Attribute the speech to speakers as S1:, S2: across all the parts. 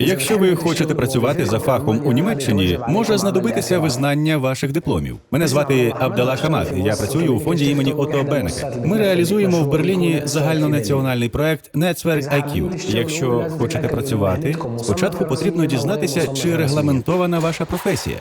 S1: Якщо ви хочете працювати за фахом у Німеччині, може знадобитися визнання ваших дипломів. Мене звати Абдала Хамад. Я працюю у фонді імені Ото Бенека. Ми реалізуємо в Берліні загальнонаціональний проект Network IQ. Якщо хочете працювати, спочатку потрібно дізнатися, чи регламентована ваша професія.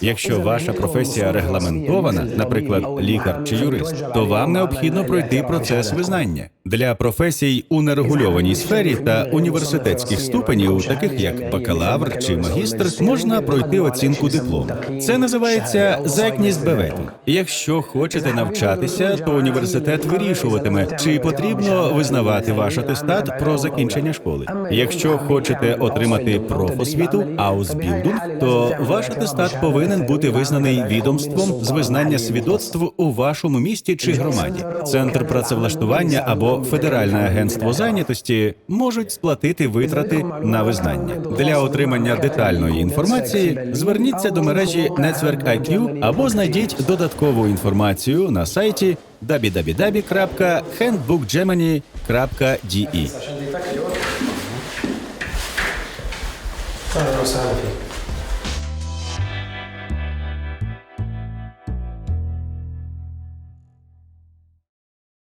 S1: Якщо ваша професія регламентована, наприклад, лікар чи юрист, то вам необхідно пройти процес визнання для професій у нерегульованій сфері та університетських ступенів, таких як бакалавр чи магістр, можна пройти оцінку диплому. Це називається зекність бевету. Якщо хочете навчатися, то університет вирішуватиме, чи потрібно визнавати ваш атестат про закінчення школи. Якщо хочете отримати профосвіту Ausbildung, то ваш атестат повинен бути визнаний відомством з визнання свідоцтв у вашому місті чи громаді. Центр працевлаштування або Федеральне агентство зайнятості можуть сплатити витрати на визнання. Для отримання детальної інформації зверніться до мережі Network IQ або знайдіть додаткову інформацію на сайті www.handbookgermany.de.